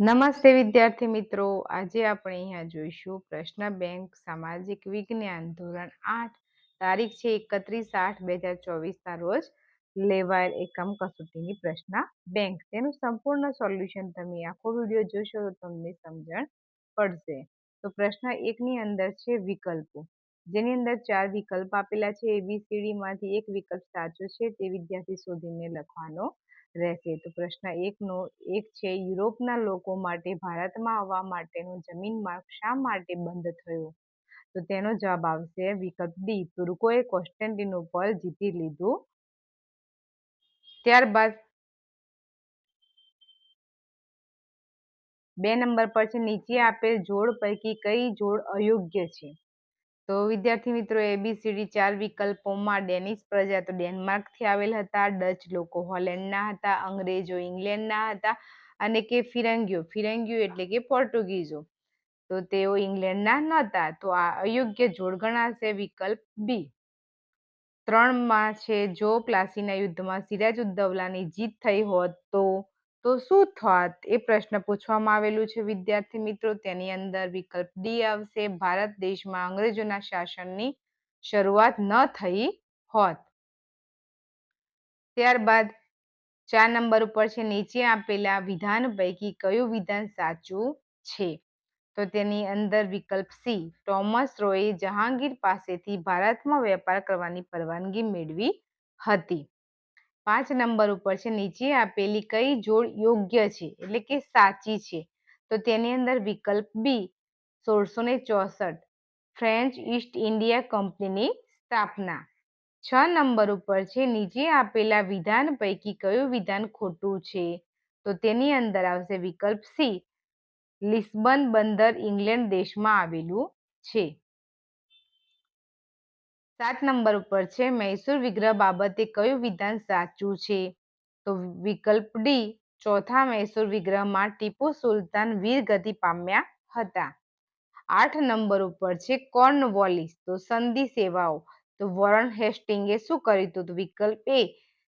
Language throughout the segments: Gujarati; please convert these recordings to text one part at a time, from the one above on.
નમસ્તે વિદ્યાર્થી મિત્રો. આજે આપણે અહીંયા જોઈશું પ્રશ્ન બેંક સામાજિક વિજ્ઞાન ધોરણ આઠ, તારીખ છે એકત્રીસ આઠ બે હજાર ચોવીસના રોજ લેવાયેલ એકમ કસોટીની પ્રશ્ન બેંક. તેનું સંપૂર્ણ સોલ્યુશન તમે આખો વીડિયો જોશો તો તમને સમજણ પડશે. તો પ્રશ્ન એકની અંદર છે વિકલ્પો. જેની અંદર ચાર વિકલ્પ આપેલા છે. એબીસીડી માંથી એક વિકલ્પ સાચો છે તે વિદ્યાર્થી શોધીને લખવાનો રહેશે. તો પ્રશ્ન એકનો, એક છે, યુરોપના લોકો માટે, ભારતમાં આવવા માટેનો જમીન માર્ગ શા માટે બંધ થયો? તો તેનો જવાબ આવશે વિકલ્પ ડી, તુર્કોએ કોન્સ્ટેન્ટિનોપલ જીતી લીધું. ત્યારબાદ બે નંબર પર છે, નીચે આપેલ જોડ પૈકી કઈ જોડ અયોગ્ય છે? તો વિદ્યાર્થી મિત્રો એબીસીડી ચાર વિકલ્પોમાં ડેનિશ પ્રજા તો ડેનમાર્કથી આવેલ હતા, ડચ લોકો હોલેન્ડના હતા, અંગ્રેજો ઇંગ્લેન્ડના હતા અને કે ફિરંગીઓ. ફિરંગીઓ એટલે કે પોર્ટુગીઝો તો તેઓ ઇંગ્લેન્ડના નહોતા. તો આ અયોગ્ય જોડ ગણાશે વિકલ્પ બી ત્રણમાં છે જો પ્લાસીના યુદ્ધમાં સિરાજ ઉદ્દૌલાની જીત થઈ હોત તો તો શું થોત? એ પ્રશ્ન પૂછવામાં આવેલું છે. વિદ્યાર્થી મિત્રો, તેની અંદર વિકલ્પ ડી આવશે. ભારત દેશમાં અંગ્રેજોના શાસનની શરૂઆત ન થઈ હોત. ત્યારબાદ ચાર નંબર ઉપર છે. નીચે આપેલા વિધાન પૈકી કયું વિધાન સાચું છે? તો તેની અંદર વિકલ્પ સી ટોમસ રોએ જહાંગીર પાસેથી ભારતમાં વેપાર કરવાની પરવાનગી મેળવી હતી. પાંચ નંબર ઉપર છે, નીચે આપેલી કઈ જોડ યોગ્ય છે, એટલે કે સાચી છે. તો તેની અંદર વિકલ્પ બી, સોળસો ને ચોસઠ, ફ્રેન્ચ ઈસ્ટ ઇન્ડિયા કંપનીની સ્થાપના. છ નંબર ઉપર છે, નીચે આપેલા વિધાન પૈકી કયું વિધાન ખોટું છે? તો તેની અંદર આવશે વિકલ્પ સી, લિસ્બન બંદર ઇંગ્લેન્ડ દેશમાં આવેલું છે. સાત નંબર ઉપર છે, મૈસૂર વિગ્રહ બાબતે કયું વિધાન સાચું છે? તો વિકલ્પ ડી ચોથા મૈસૂર વિગ્રહમાં ટીપુ સુલતાન વીરગતિ પામ્યા હતા. આઠ નંબર ઉપર છે, કોર્નવોલિસ. તો સંધિ સેવાઓ. તો વોરન હેસ્ટિંગે શું કર્યું હતું? વિકલ્પ એ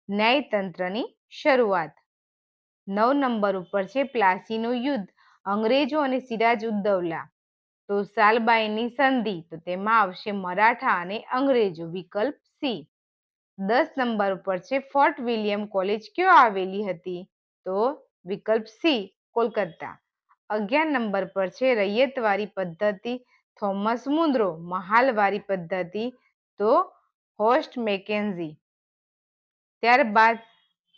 ન્યાયતંત્રની શરૂઆત. નવ નંબર ઉપર છે, પ્લાસીનું યુદ્ધ. અંગ્રેજો અને સિરાજ ઉદ્દૌલા. તો સાલબાઈની સંધિ, તો તેમાં આવશે મરાઠા અને અંગ્રેજો, વિકલ્પ સી. દસ નંબર ઉપર છે ફોર્ટ વિલિયમ કોલેજ કયો આવેલી હતી? તો વિકલ્પ સી, કોલકાતા. અગિયાર નંબર પર છે રૈયતવારી પદ્ધતિ, થોમસ મુન્દ્રો મહાલવારી પદ્ધતિ, તો હોસ્ટ મેકેન્ઝી. ત્યારબાદ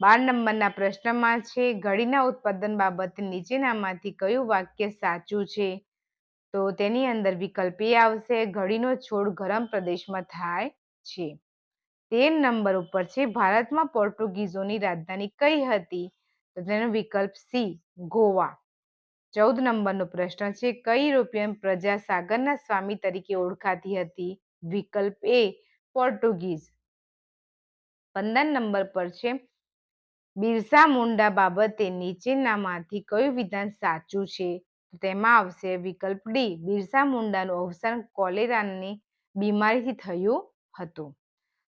બાર નંબરના પ્રશ્નમાં છે, ઘડીના ઉત્પાદન બાબતે નીચેનામાંથી કયું વાક્ય સાચું છે? તો તેની અંદર વિકલ્પ એ આવશે, ઘડીનો છોડ ગરમ પ્રદેશમાં થાય છે. તેર નંબર ઉપર છે, ભારતમાં પોર્ટુગીઝોની રાજધાની કઈ હતી? તો તેનો વિકલ્પ સી, ગોવા. ચૌદ નંબરનો પ્રશ્ન છે, કઈ યુરોપિયન પ્રજા સાગરના સ્વામી તરીકે ઓળખાતી હતી? વિકલ્પ એ, પોર્ટુગીઝ. પંદર નંબર પર છે, બિરસા મુંડા બાબતે નીચેનામાંથી કયું વિધાન સાચું છે? તેમાં આવશે વિકલ્પ ડી, બિરસા મુંડાનું અવસાન કોલેરાની બીમારીથી થયું હતું.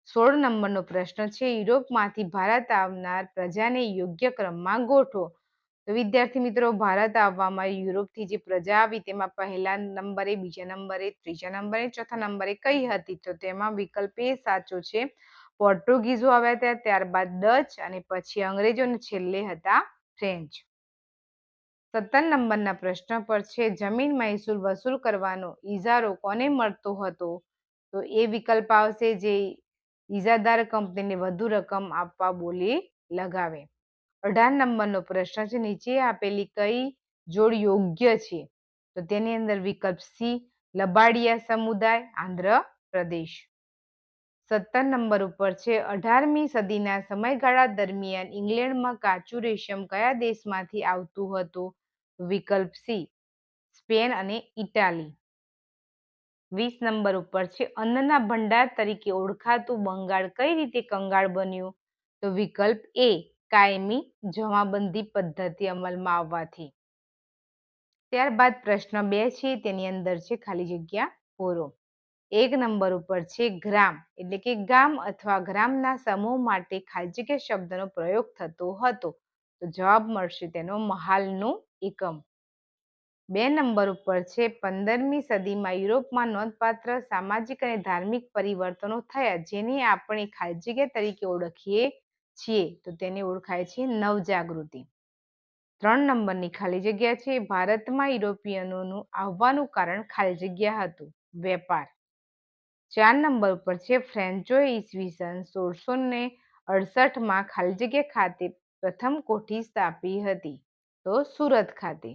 સોળ નંબરનો પ્રશ્ન છે, યુરોપમાંથી ભારત આવનાર પ્રજાને યોગ્ય ક્રમમાં ગોઠવો. તો વિદ્યાર્થી મિત્રો, ભારત આવવામાં યુરોપથી જે પ્રજા આવી તેમાં પહેલા નંબરે, બીજા નંબરે, ત્રીજા નંબરે, ચોથા નંબરે કઈ હતી? તો તેમાં વિકલ્પ એ સાચો છે, પોર્ટુગીઝો આવ્યા હતા, ત્યારબાદ ડચ અને પછી અંગ્રેજો છેલ્લે હતા ફ્રેન્ચ. સત્તર નંબરના પ્રશ્ન પર છે, જમીન મહેસૂલ વસૂલ કરવાનો ઇજારો કોને મળતો હતો? તો એ વિકલ્પ આવશે જે ઇજાદાર કંપનીને વધુ રકમ આપવા બોલી લગાવે. અઢાર નંબરનો પ્રશ્ન છે, નીચે આપેલી કઈ જોડ યોગ્ય છે? તો તેની અંદર વિકલ્પ સી, લબાડિયા સમુદાય, આંધ્ર પ્રદેશ. સત્તર નંબર ઉપર છે, અઢારમી સદીના સમયગાળા દરમિયાન ઇંગ્લેન્ડમાં કાચું રેશમ કયા દેશમાંથી આવતું હતું? વિકલ્પ સી, સ્પેન અને ઇટાલી. વીસ નંબર ઉપર છે, અન્નના ભંડાર તરીકે ઓળખાતું બંગાળ કઈ રીતે કંગાળ બન્યું? તો વિકલ્પ એ, કાયમી જમાબંધી પદ્ધતિ અમલમાં આવવાથી. ત્યારબાદ પ્રશ્ન બે છે, તેની અંદર છે, ખાલી જગ્યા પૂરો. એક નંબર ઉપર છે, ગ્રામ, એટલે કે ગામ અથવા ગ્રામના સમૂહ માટે ખાલી જગ્યા શબ્દનો પ્રયોગ થતો હતો. તો જવાબ મળશે તેનો મહાલનું એકમ. બે નંબર ઉપર છે, પંદરમી સદીમાં યુરોપમાં નોંધપાત્ર સામાજિક અને ધાર્મિક પરિવર્તનો થયા, જેને આપણે ખાલી જગ્યા તરીકે ઓળખીએ છીએ. તો તેને ઓળખાય છે નવજાગૃતિ. ત્રણ નંબરની ખાલી જગ્યા છે, ભારતમાં યુરોપિયનોનું આવવાનું કારણ ખાલી જગ્યા હતું, વેપાર. ચાર નંબર ઉપર છે ફ્રેન્ચોએ ઈસવીસન સોળસો ને અડસઠમાં ખાલી જગ્યા ખાતે પ્રથમ કોઠી સ્થાપી હતી. તો સુરત ખાતે.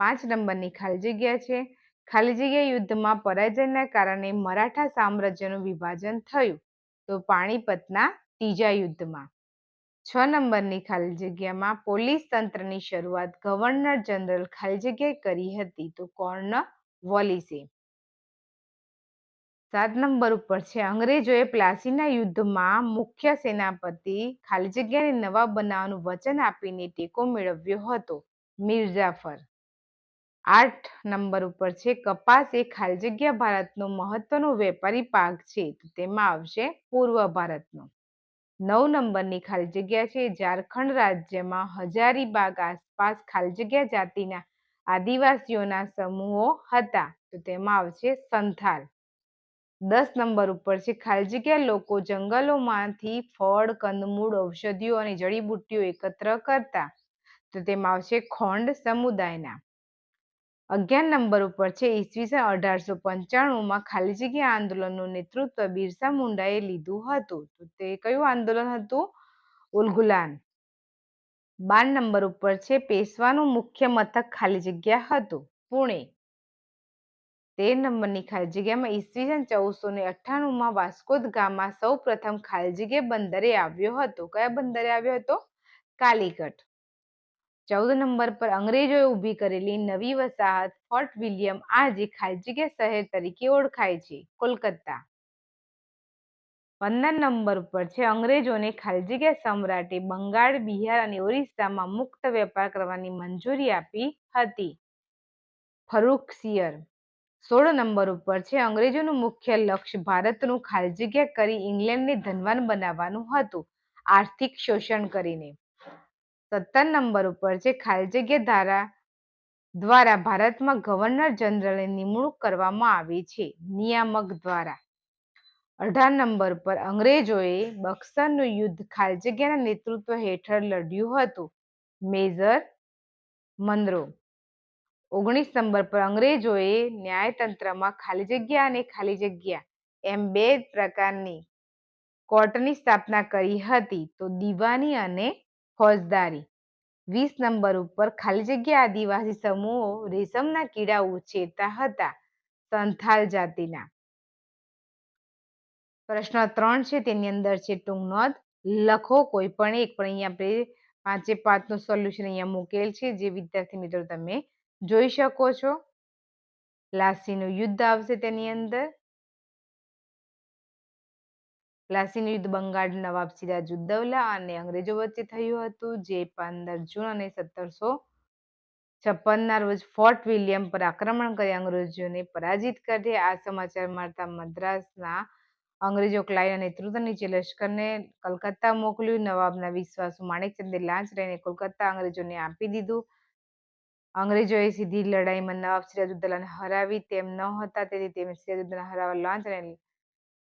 પાંચ નંબરની ખાલી જગ્યા છે. ખાલી જગ્યા યુદ્ધમાં પરાજયના કારણે મરાઠા સામ્રાજ્યનું વિભાજન થયું તો પાણીપતના ત્રીજા યુદ્ધમાં. છ નંબરની ખાલી જગ્યામાં પોલીસ તંત્રની શરૂઆત ગવર્નર જનરલ ખાલી જગ્યાએ કરી હતી તો કોર્ન વોલિસે. સાત નંબર ઉપર છે. અંગ્રેજોએ પ્લાસીના યુદ્ધમાં મુખ્ય સેનાપતિ ખાલી જગ્યાને નવાબ બનાવવાનું વચન આપીને ટેકો મેળવ્યો હતો. મિર્જાફર આઠ નંબર ઉપર છે. કપાસ એ ખાલી જગ્યા ભારતનો મહત્વનો વેપારી પાક છે. તેમાં આવશે પૂર્વ ભારતનો. નવ નંબરની ખાલી જગ્યા છે. ઝારખંડ રાજ્યમાં હજારીબાગ આસપાસ ખાલી જગ્યા જાતિના આદિવાસીઓના સમૂહો હતા. તો તેમાં આવશે સંથાલ. દસ નંબર ઉપર છે. ખાલી જગ્યા લોકો જંગલોમાંથી ફળ, કંદમૂળ, ઔષધિઓ અને જડીબુટ્ટીઓ એકત્ર કરતા. તો તેમાં આવશે ખોંડ સમુદાયના. અગિયાર નંબર ઉપર છે. ઈસવીસન અઢારસો પંચાણુંમાં ખાલી જગ્યા આંદોલનનું નેતૃત્વ બિરસા મુંડાએ લીધું હતું. તો તે કયું આંદોલન હતું? ઉલગુલાન બાર નંબર ઉપર છે. પેશવાનું મુખ્ય મથક ખાલી જગ્યા હતું. પુણે. તેર નંબરની ખાલી જગ્યામાં ઈસવીસન ચૌદસો ને અઠ્ઠાણુંમાં વાસ્કોદ ગામમાં સૌ પ્રથમ ખાલી બંદરે આવ્યો હતો. કયા બંદરે આવ્યો હતો? કાલીકટ ચૌદ નંબર પર અંગ્રેજોએ ઊભી કરેલી નવી વસાહત ફોર્ટ વિલિયમ આજે ખાલી શહેર તરીકે ઓળખાય છે. કોલકાતા. પંદર નંબર પર છે અંગ્રેજોને ખાલી સમ્રાટે બંગાળ, બિહાર અને ઓરિસ્સામાં મુક્ત વેપાર કરવાની મંજૂરી આપી હતી. ફરુખસિયર સોળ નંબર ઉપર છે. અંગ્રેજોનું મુખ્ય લક્ષ્ય ભારતનું ખાલજગ્યા કરી ઇંગ્લેન્ડને ધનવાન બનાવવાનું હતું. આર્થિક શોષણ કરીને સત્તર નંબર ઉપર છે. ખાલીજગ્યા ધારા દ્વારા ભારતમાં ગવર્નર જનરલની નિમણૂક કરવામાં આવી છે. નિયામક દ્વારા અઢાર નંબર પર અંગ્રેજોએ બક્સરનું યુદ્ધ ખાલજગ્યાના નેતૃત્વ હેઠળ લડ્યું હતું. મેજર મંદરો ઓગણીસ નંબર પર અંગ્રેજોએ ન્યાયતંત્રમાં ખાલી જગ્યા અને ખાલી જગ્યા એમ બે પ્રકારની કોર્ટની સ્થાપના કરી હતી. તો દીવાની અને ફોજદારી. વીસ નંબર ઉપર ખાલી જગ્યા આદિવાસી સમૂહો રેશમના કીડા ઉછેરતા હતા. સંથાલ જાતિના. પ્રશ્ન ત્રણ છે, તેની અંદર છે, ટૂંક નોંધ. લખો કોઈ પણ એક, પણ અહીંયા આપણે પાંચે પાંચનું સોલ્યુશન અહીંયા મૂકેલ છે, જે વિદ્યાર્થી મિત્રો તમે જોઈ શકો છો. લાસીનું યુદ્ધ આવશે તેની અંદર. પ્લાસીનું યુદ્ધ બંગાળ નવાબ સિરાજુદ્દૌલા અને અંગ્રેજો વચ્ચે થયું હતું, જે પંદર જૂન અને સત્તરસો છપ્પનના રોજ ફોર્ટ વિલિયમ પર આક્રમણ કરી અંગ્રેજોને પરાજિત કરી. આ સમાચાર મળતા મદ્રાસના અંગ્રેજો ક્લાઈના નેતૃત્વ નીચે લશ્કરને કલકત્તા મોકલ્યું. નવાબના વિશ્વાસુ માણેકચંદે લાંચ લઈને કોલકાતા અંગ્રેજોને આપી દીધું. અંગ્રેજોએ સીધી લડાઈમાં નવાબ સિરાજુદ્દૌલાને હરાવી, તેમ ન હતા, તેથી તેમને સિરાજુદ્દૌલા હરાવવા લાંચ અને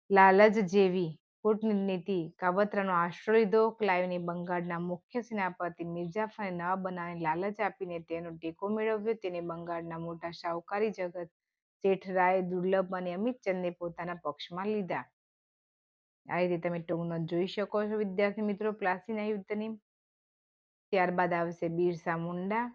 લાલચ જેવી કૂટનીતિ કાવતરાનો આશરો લીધો. ક્લાઇવને બંગાળના મુખ્ય સેનાપતિ મિર્જાફરને નવાબ બનાવીને લાલચ આપીને તેનો ટેકો મેળવ્યો. તેને બંગાળના મોટા શાહુકારી જગત જેઠરાય, દુર્લભ અને અમિતચંદને પોતાના પક્ષમાં લીધા. આ રીતે તમે ટૂંકનો જોઈ શકો છો, વિદ્યાર્થી મિત્રો પ્લાસીના યુદ્ધની ત્યારબાદ આવશે બિરસા મુંડા.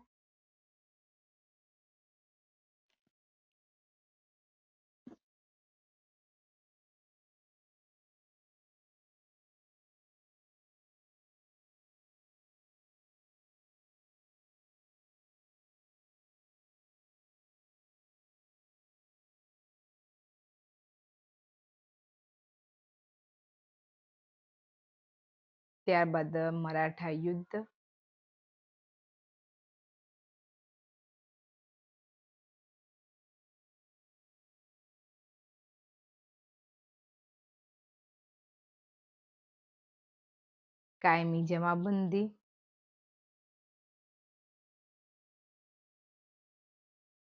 ત્યારબાદ મરાઠા યુદ્ધ. કાયમી જમાબંધી.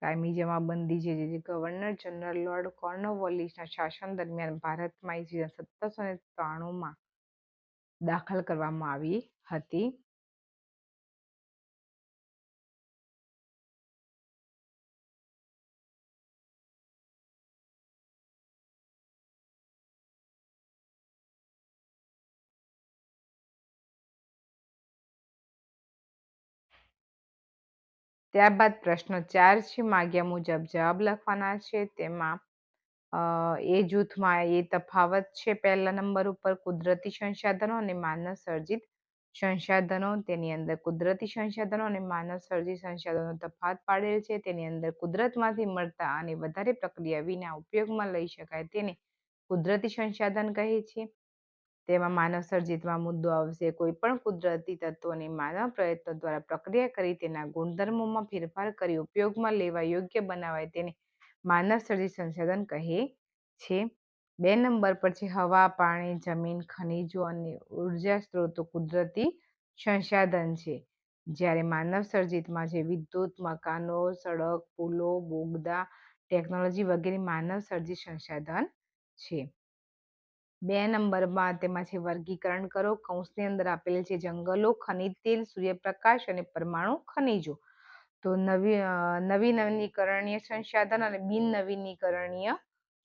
કાયમી જમાબંધી જે ગવર્નર જનરલ લોર્ડ કોર્નવોલિસના શાસન દરમિયાન ભારતમાં ઈસવીસન સત્તરસો ને ત્રાણુંમાં દાખલ કરવામાં આવી હતી. ત્યારબાદ પ્રશ્ન ચાર છે માગ્યા મુજબ જવાબ લખવાના છે. તેમાં એ જૂથમાં એ તફાવત છે પહેલા નંબર ઉપર કુદરતી સંસાધનો અને માનવ સર્જિત સંસાધનો. તેની અંદર કુદરતી સંસાધનો અને માનવ સર્જિત સંસાધનો તફાવત પાડેલ છે. તેની અંદર કુદરતમાંથી મળતા અને વધારે પ્રક્રિયા વિના ઉપયોગમાં લઈ શકાય તેને કુદરતી સંસાધન કહે છે. તેમાં માનવ સર્જિતમાં મુદ્દો આવશે. કોઈ પણ કુદરતી તત્વોને માનવ પ્રયત્નો દ્વારા પ્રક્રિયા કરી તેના ગુણધર્મોમાં ફેરફાર કરી ઉપયોગમાં લેવા યોગ્ય બનાવાય તેને માનવ સર્જિત સંસાધન કહે છે. બે નંબર પર છે, હવા, પાણી, જમીન, ખનિજો અને ઊર્જા સ્ત્રોતો કુદરતી સંસાધન છે. જ્યારે માનવ સર્જિતમાં છે વિદ્યુત, મકાનો, સડક, પુલો, બોગદા, ટેકનોલોજી વગેરે માનવ સર્જિત સંસાધન છે. બે નંબરમાં તેમાં છે, વર્ગીકરણ કરો. કૌંસની અંદર આપેલ છે, જંગલો, ખનિજ તેલ, સૂર્યપ્રકાશ અને પરમાણુ ખનિજો. તો નવી નવી નવીનીકરણીય સંસાધન અને બિન નવીનીકરણીય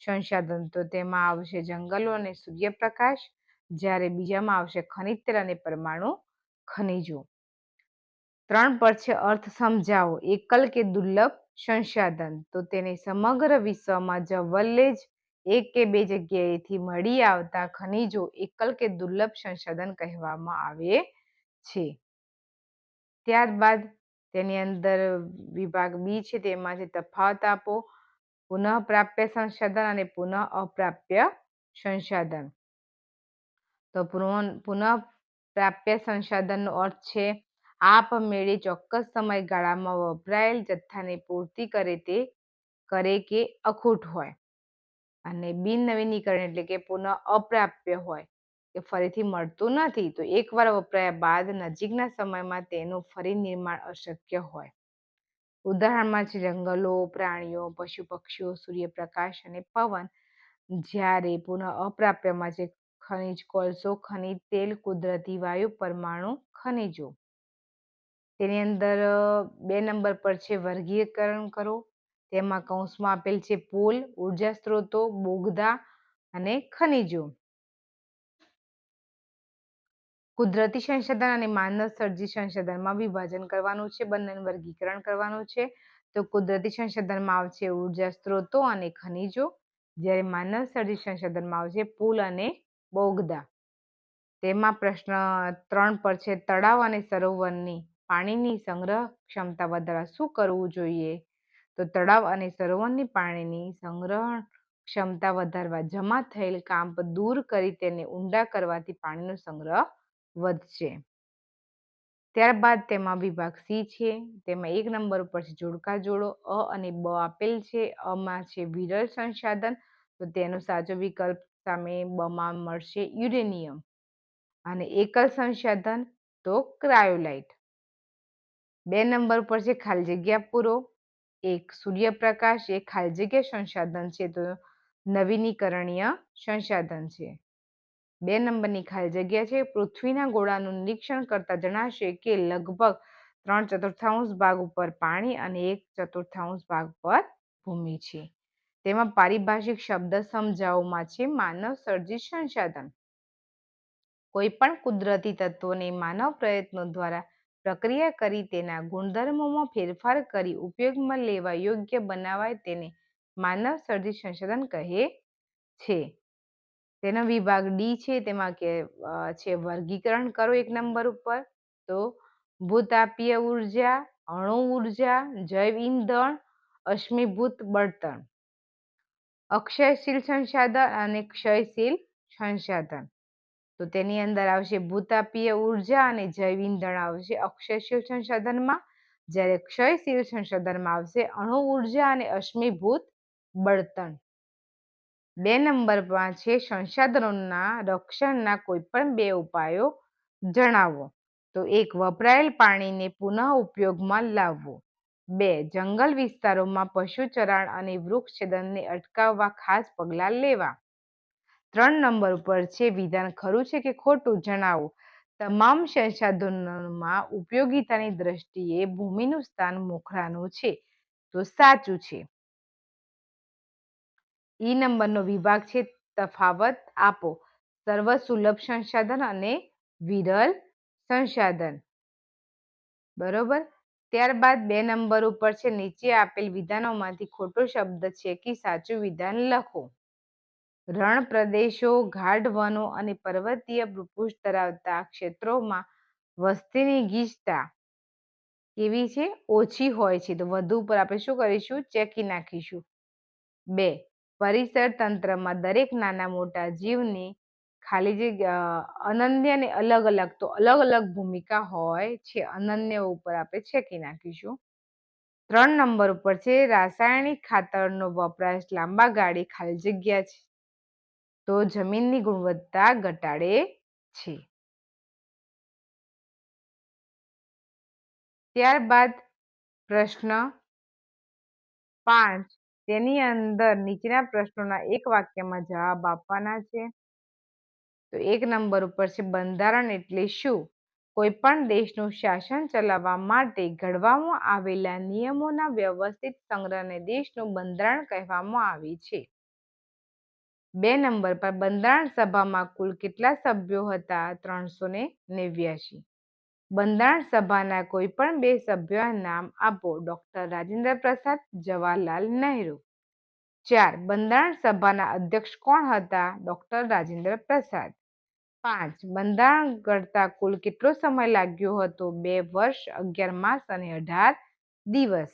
સંસાધન. તો તેમાં આવશે જંગલો અને સૂર્યપ્રકાશ, જ્યારે બીજામાં આવશે ખનિજ તેલ અને પરમાણુ ખનિજો. ત્રણ પર છે અર્થ સમજાવો. એકલ કે દુર્લભ સંસાધન. તો તેને સમગ્ર વિશ્વમાં જવલ્લે જ એક કે બે જગ્યાએથી મળી આવતા ખનિજો એકલ કે દુર્લભ સંસાધન કહેવામાં આવે છે. ત્યારબાદ તેની અંદર વિભાગ બી છે, તેમાં છે તફાવત આપો, પુનઃપ્રાપ્ય સંસાધન અને પુનઃ અપ્રાપ્ય સંસાધન. તો પુનઃ પ્રાપ્ય સંસાધનનો અર્થ છે આપમેળે ચોક્કસ સમયગાળામાં વપરાયેલ જથ્થાની પૂર્તિ કરે તે કરે કે અખૂટ હોય. અને બિન નવીનીકરણ એટલે કે પુનઃ અપ્રાપ્ય હોય. કે ફરીથી મળતું નથી, તો એકવાર વપરાયા બાદ નજીકના સમયમાં તેનું ફરી નિર્માણ અશક્ય હોય. ઉદાહરણમાં છે, જંગલો, પ્રાણીઓ પશુ પક્ષીઓ સૂર્યપ્રકાશ અને પવન. જ્યારે પુનઃ અપ્રાપ્યમાં છે, ખનિજ કોલસો, ખનિજ તેલ, કુદરતી વાયુ પરમાણુ, ખનિજો. તેની અંદર બે નંબર પર છે, વર્ગીકરણ કરો. તેમાં કૌંસમાં આપેલ છે, પુલ ઊર્જા સ્ત્રોતો, બોગદા અને ખનિજો. કુદરતી સંસાધન અને માનવ સર્જિત સંસાધનમાં વિભાજન કરવાનું છે બંનેનું વર્ગીકરણ કરવાનું છે. તો કુદરતી સંસાધનમાં આવશે ઊર્જા સ્ત્રોતો અને ખનિજો. જ્યારે માનવ સર્જિત સંસાધનમાં આવશે પુલ અને બોગદા. તેમાં પ્રશ્ન ત્રણ પર છે, તળાવ અને સરોવરની પાણીની સંગ્રહ ક્ષમતા વધારવા શું કરવું જોઈએ? તો તળાવ અને સરોવરની પાણીની સંગ્રહ ક્ષમતા વધારવા, જમા થયેલ કામ દૂર કરી તેને ઊંડા કરવાથી પાણીનો સંગ્રહ વધશે. ત્યારબાદ તેમાં વિભાગ સી છે, તેમાં એક નંબર ઉપર છે જોડકા જોડો, અ અને બ આપેલ છે, અમાં છે વિરલ સંસાધન, તો તેનો સાચો વિકલ્પ સામે બમાં મળશે યુરેનિયમ. અને એકલ સંસાધન, તો ક્રાયોલાઇટ. બે નંબર પર છે ખાલી જગ્યા પૂરો, એક સૂર્યપ્રકાશ એ ખાલી જગ્યા સંસાધન છે, તો નવીનીકરણીય સંસાધન છે. બે નંબરની ખાલી જગ્યા છે. પૃથ્વીના ગોળાનું નિરીક્ષણ કરતા જણાશે કે લગભગ ત્રણ ચતુર્થાંશ ભાગ ઉપર પાણી અને એક ચતુર્થાંશ ભાગ પર ભૂમિ છે. તેમાં પારિભાષિક શબ્દ સમજાવવામાં છે. માનવ સર્જિત સંસાધન. કોઈ પણ કુદરતી તત્વોને માનવ પ્રયત્નો દ્વારા પ્રક્રિયા કરી તેના ગુણધર્મોમાં ફેરફાર કરી ઉપયોગમાં લેવા યોગ્ય બનાવાય તેને માનવ સર્જિત સંશોધન કહે છે. તેનો વિભાગ ડી છે, તેમાં કે છે વર્ગીકરણ કરો એક નંબર ઉપર. તો, ભૂતાપીય ઊર્જા, અણુ ઊર્જા, જૈવ ઈંધણ, અશ્મિભૂત બળતણ. અક્ષયશીલ સંસાધન અને ક્ષયશીલ સંસાધન. તો તેની અંદર આવશે ભૂતાપીય ઊર્જા અને જૈવ ઈંધણ આવશે અક્ષયશીલ સંસાધનમાં, જ્યારે ક્ષયશીલ સંસાધનમાં આવશે અણુ ઊર્જા અને અશ્મિભૂત બળતણ. બે નંબરમાં છે, સંસાધનોના રક્ષણના કોઈ પણ બે ઉપાયો જણાવો. તો એક, વપરાયેલ પાણીને પુનઃ ઉપયોગમાં લાવવું. બે, જંગલ વિસ્તારોમાં પશુ ચરાણ અને વૃક્ષછેદનને અટકાવવા ખાસ પગલાં લેવા. ત્રણ નંબર ઉપર છે, વિધાન ખરું છે કે ખોટું જણાવો. તમામ સંસાધનોમાં ઉપયોગિતાની દ્રષ્ટિએ ભૂમિનું સ્થાન મોખરાનું છે. તો સાચું છે. ઈ નંબરનો વિભાગ છે, તફાવત આપો. સર્વ સુલભ સંસાધન અને વિરલ સંસાધન. બરોબર? ત્યારબાદ બે નંબર ઉપર છે, નીચે આપેલ વિધાનોમાંથી ખોટો શબ્દ છે કે સાચું વિધાન લખો. રણ પ્રદેશો ગાઢ વનો અને પર્વતીય ભૂપૃષ્ઠ ધરાવતા ક્ષેત્રોમાં વસ્તીની ગીચતા કેવી છે? ઓછી હોય છે. તો વધુ ઉપર આપણે શું કરીશું? ચેકી નાખીશું. બે પરિસર તંત્રમાં દરેક નાના મોટા જીવની ખાલી જે અનન્ય અને અલગ અલગ તો અલગ અલગ ભૂમિકા હોય છે, અનન્ય ઉપર આપણે છેકી નાખીશું. ત્રણ નંબર ઉપર છે, રાસાયણિક ખાતરનો વપરાશ લાંબા ગાળે ખાલી જગ્યા છે. તો જમીનની ગુણવત્તા ઘટાડે છે. ત્યારબાદ પ્રશ્ન પાંચ. તેની અંદર નીચેના પ્રશ્નોના એક વાક્યમાં જવાબ આપવાના છે. તો એક નંબર ઉપર છે, બંધારણ એટલે શું? કોઈ પણ દેશનું શાસન ચલાવવા માટે ઘડવામાં આવેલા નિયમોના વ્યવસ્થિત સંગ્રહને દેશનું બંધારણ કહેવામાં આવે છે. બે નંબર પર, બંધારણ સભામાં કુલ કેટલા સભ્યો હતા? ત્રણસો ને નેવ્યાસી બંધારણ સભાના કોઈ પણ બે સભ્યોના નામ આપો. ડોક્ટર રાજેન્દ્ર પ્રસાદ, જવાહરલાલ નહેરુ. ચાર, બંધારણ સભાના અધ્યક્ષ કોણ હતા? ડોક્ટર રાજેન્દ્ર પ્રસાદ. પાંચ, બંધારણ ઘડતા કુલ કેટલો સમય લાગ્યો હતો? બે વર્ષ, અગિયાર માસ અને અઢાર દિવસ.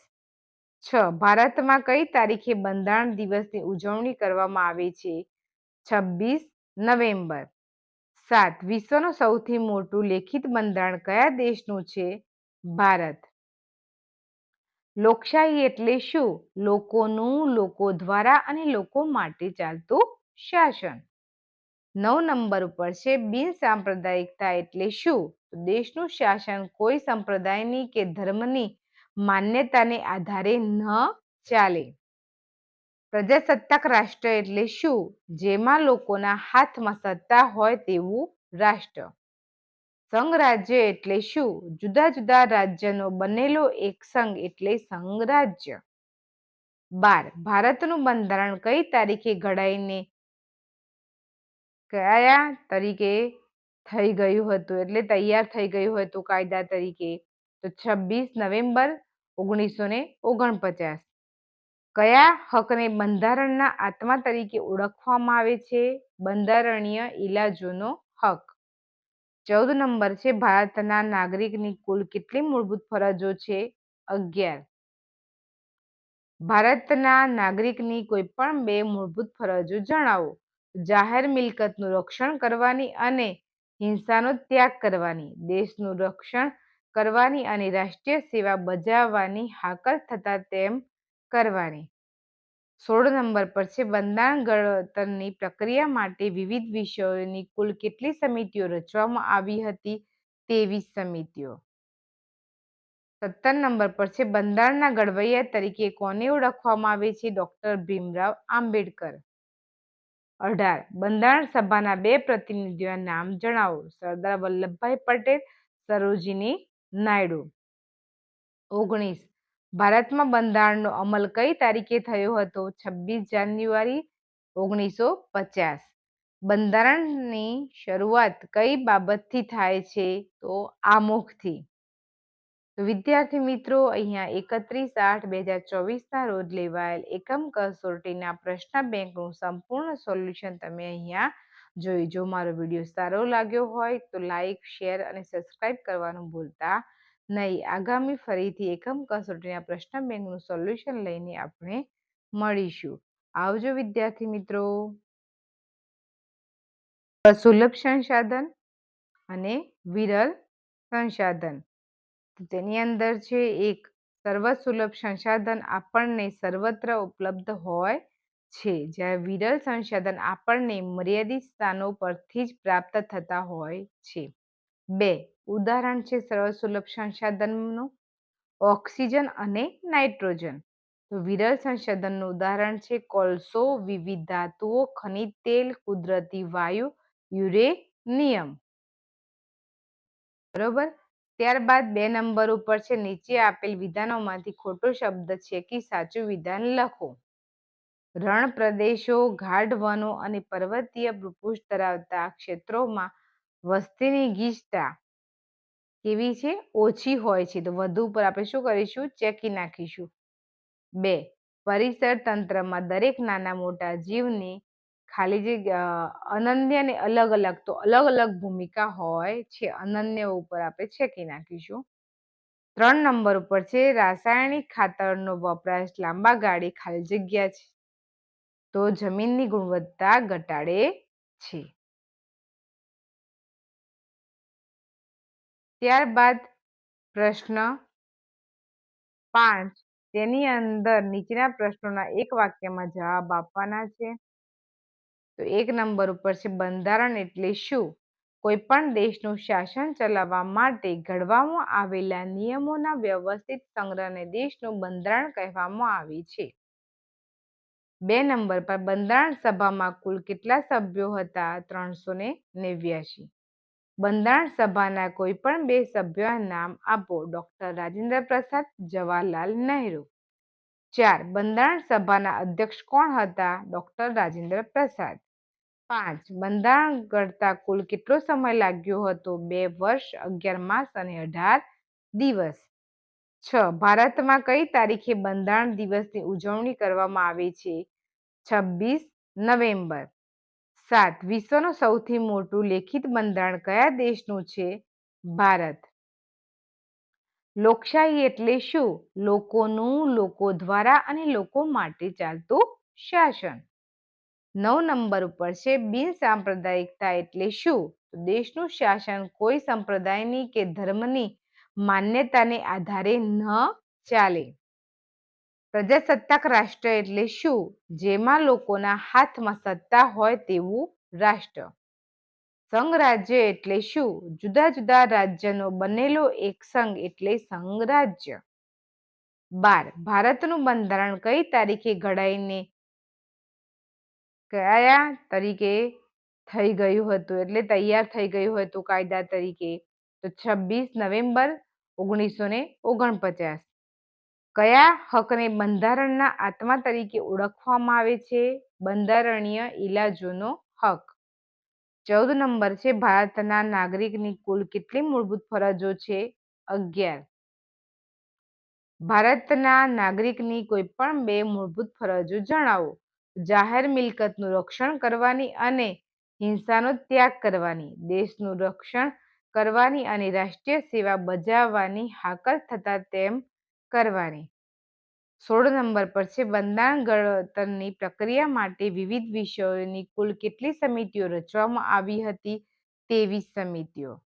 છ, ભારતમાં કઈ તારીખે બંધારણ દિવસની ઉજવણી કરવામાં આવે છે? છવ્વીસ નવેમ્બર. સાત, વિશ્વનું સૌથી મોટું લેખિત બંધારણ કયા દેશનું છે? ભારત. લોકશાહી એટલે શું? લોકોનું, લોકો દ્વારા અને લોકો માટે ચાલતું શાસન. નવ નંબર ઉપર છે, બિન સાંપ્રદાયિકતા એટલે શું? દેશનું શાસન કોઈ સંપ્રદાયની કે ધર્મની માન્યતાને આધારે ન ચાલે. પ્રજાસત્તાક રાષ્ટ્ર એટલે શું? જેમાં લોકોના હાથમાં સત્તા હોય તેવું રાષ્ટ્ર. સંઘ રાજ્ય એટલે શું? જુદા જુદા રાજ્યનો બનેલો એક સંઘ એટલે સંઘ રાજ્ય બાર, ભારતનું બંધારણ કઈ તારીખે ઘડાઈને? કયા તરીકે થઈ ગયું હતું? એટલે તૈયાર થઈ ગયું હતું કાયદા તરીકે. તો છવ્વીસ નવેમ્બર ઓગણીસો ને ઓગણપચાસ. કયા હકને બંધારણના આત્મા તરીકે ઓળખવામાં આવે છે? બંધારણીય ઇલાજોનો હક. ચૌદ નંબર છે, ભારતના નાગરિકની કુલ કેટલી મૂળભૂત ફરજો છે? અગિયાર. ભારતના નાગરિકની કોઈ પણ બે મૂળભૂત ફરજો જણાવો. જાહેર મિલકતનું રક્ષણ કરવાની અને હિંસાનો ત્યાગ કરવાની, દેશનું રક્ષણ કરવાની અને રાષ્ટ્રીય સેવા બજાવવાની હાકલ થતા તેમ કરવાની. સોળ નંબર પર છે, બંધારણ ઘડતરની પ્રક્રિયા માટે વિવિધ વિષયોની કુલ કેટલી સમિતિઓ રચવામાં આવી હતી? તેવીસ સમિતિઓ. સત્તર નંબર પર છે, બંધારણના ઘડવૈયા તરીકે કોને ઓળખવામાં આવે છે? ડોક્ટર ભીમરાવ આંબેડકર. અઢાર, બંધારણ સભાના બે પ્રતિનિધિઓના નામ જણાવો. સરદાર વલ્લભભાઈ પટેલ, સરોજિની નાયડુ. ઓગણીસ ભારતમાં બંધારણનો અમલ કઈ તારીખે થયો હતો? છવ્વીસ જાન્યુઆરી, ઓગણીસો પચાસ. બંધારણની શરૂઆત કઈ બાબતથી થાય છે? તો આમુખથી તો વિદ્યાર્થી મિત્રો, અહીંયા એકત્રીસ આઠ બે હજાર ચોવીસના રોજ લેવાયેલ એકમ કસોટીના પ્રશ્ન બેંકનું સંપૂર્ણ સોલ્યુશન તમે અહીંયા જોઈ. જો મારો વીડિયો સારો લાગ્યો હોય તો લાઈક, શેર અને સબસ્ક્રાઈબ કરવાનું ભૂલતા નહીં, આગામી ફરીથી એકમ કસોટીના પ્રશ્ન બેંકનું સોલ્યુશન લઈને આપણે મળીશું. આવજો વિદ્યાર્થી મિત્રો. સુલભ સંસાધન અને વિરલ સંસાધન. તેની અંદર છે એક, સર્વસુલભ સંસાધન આપણને સર્વત્ર ઉપલબ્ધ હોય છે. જ્યારે વિરલ સંસાધન આપણને મર્યાદિત સ્થાનો પરથી જ પ્રાપ્ત થતા હોય છે. બે ઉદાહરણ છે સર્વસુલભ સંસાધનનું ઓક્સિજન અને નાઇટ્રોજન. તો વિરલ સંસાધનનું ઉદાહરણ છે કોલસો, વિવિધ ધાતુઓ, ખનિજ તેલ, કુદરતી વાયુ, યુરેનિયમ. બરોબર? ત્યારબાદ બે નંબર ઉપર છે, નીચે આપેલ વિધાનોમાંથી ખોટો શબ્દ છે કે સાચું વિધાન લખો. રણ પ્રદેશો, ગાઢ વનો અને પર્વતીય ભૂપુષ્ઠ ધરાવતા ક્ષેત્રોમાં વસ્તીની ગીચતા કેવી છે? ઓછી હોય છે. તો વધુ ઉપર આપણે શું કરીશું? ચેકી નાખીશું. બે, પરિસર તંત્રમાં દરેક નાના મોટા જીવની ખાલી જે અનન્ય અને અલગ અલગ તો અલગ અલગ ભૂમિકા હોય છે. અનન્ય ઉપર આપણે છેકી નાખીશું. ત્રણ નંબર ઉપર છે, રાસાયણિક ખાતરનો વપરાશ લાંબા ગાળે ખાલી જગ્યા છે. તો જમીનની ગુણવત્તા ઘટાડે છે. ત્યારબાદ પ્રશ્ન પાંચ. તેની અંદર નીચેના પ્રશ્નોના એક વાક્યમાં જવાબ આપવાના છે. તો એક નંબર ઉપર છે, બંધારણ એટલે શું? કોઈ પણ દેશનું શાસન ચલાવવા માટે ઘડવામાં આવેલા નિયમોના વ્યવસ્થિત સંગ્રહને દેશનું બંધારણ કહેવામાં આવે છે. બે નંબર પર, બંધારણ સભામાં કુલ કેટલા સભ્યો હતા? ત્રણસો ને નેવ્યાસી બંધારણ સભાના કોઈ પણ બે સભ્યોના નામ આપો. ડોક્ટર રાજેન્દ્ર પ્રસાદ, જવાહરલાલ નહેરુ. ચાર, બંધારણ સભાના અધ્યક્ષ કોણ હતા? ડોક્ટર રાજેન્દ્ર પ્રસાદ. પાંચ, બંધારણ ઘડતા કુલ કેટલો સમય લાગ્યો હતો? બે વર્ષ, અગિયાર માસ અને અઢાર દિવસ. છ, ભારતમાં કઈ તારીખે બંધારણ દિવસની ઉજવણી કરવામાં આવે છે? છવ્વીસ નવેમ્બર. સાત, વિશ્વનું સૌથી મોટું લેખિત બંધારણ કયા દેશનું છે? ભારત. લોકશાહી એટલે શું? લોકોનું, લોકો દ્વારા અને લોકો માટે ચાલતું શાસન. નવ નંબર ઉપર છે, બિન સાંપ્રદાયિકતા એટલે શું? દેશનું શાસન કોઈ સંપ્રદાયની કે ધર્મની માન્યતાને આધારે ન ચાલે. પ્રજાસત્તાક રાષ્ટ્ર એટલે શું? જેમાં લોકોના હાથમાં સત્તા હોય તેવું રાષ્ટ્ર. સંઘ રાજ્ય એટલે શું? જુદા જુદા રાજ્યનો બનેલો એક સંઘ એટલે સંઘ રાજ્ય. બાર, ભારતનું બંધારણ કઈ તારીખે ઘડાઈને? કયા તરીકે થઈ ગયું હતું? એટલે તૈયાર થઈ ગયું હતું કાયદા તરીકે. તો છવ્વીસ નવેમ્બર ઓગણીસો ને ઓગણપચાસ. કયા હકને બંધારણના આત્મા તરીકે ઓળખવામાં આવે છે? બંધારણીય ઇલાજોનો હક. ચૌદ નંબર છે, ભારતના નાગરિકની કુલ કેટલી મૂળભૂત ફરજો છે? અગિયાર. ભારતના નાગરિકની કોઈ પણ બે મૂળભૂત ફરજો જણાવો. જાહેર મિલકતનું રક્ષણ કરવાની અને હિંસાનો ત્યાગ કરવાની, દેશનું રક્ષણ કરવાની અને રાષ્ટ્રીય સેવા બજાવવાની હાકલ થતા તેમ કરવાની. સોળ નંબર પર છે, બંધારણ ઘડતરની પ્રક્રિયા માટે વિવિધ વિષયોની કુલ કેટલી સમિતિઓ રચવામાં આવી હતી? તેવીસ સમિતિઓ.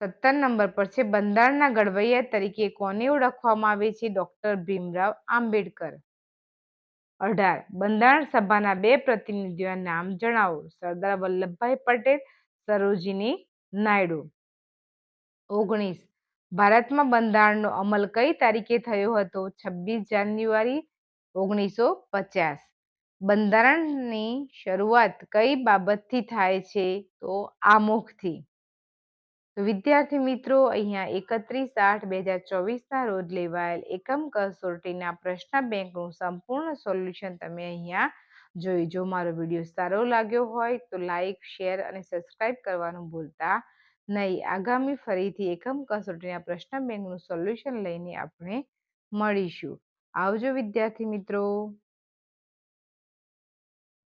સત્તર નંબર પર છે, બંધારણના ઘડવૈયા તરીકે કોને ઓળખવામાં આવે છે? ડોક્ટર ભીમરાવ આંબેડકર. અઢાર, બંધારણ સભાના બે પ્રતિનિધિઓના નામ જણાવો. સરદાર વલ્લભભાઈ પટેલ, સરોજિની નાયડુ. ઓગણીસ ભારતમાં બંધારણનો અમલ કઈ તારીખે થયો હતો? છવ્વીસ જાન્યુઆરી, ઓગણીસો પચાસ. બંધારણની શરૂઆત કઈ બાબતથી થાય છે? તો આમુખથી તો વિદ્યાર્થી મિત્રો, અહીંયા એકત્રીસ આઠ બે હજાર ચોવીસના રોજ લેવાયેલ એકમ કસોટીના પ્રશ્ન બેંકનું સંપૂર્ણ સોલ્યુશન તમે અહીંયા જોઈ. જો મારો વીડિયો સારો લાગ્યો હોય તો લાઈક, શેર અને સબસ્ક્રાઈબ કરવાનું ભૂલતા નહીં આગામી ફરીથી એકમ કસોટીના પ્રશ્ન બેંકનું સોલ્યુશન લઈને આપણે મળીશું. આવજો વિદ્યાર્થી મિત્રો.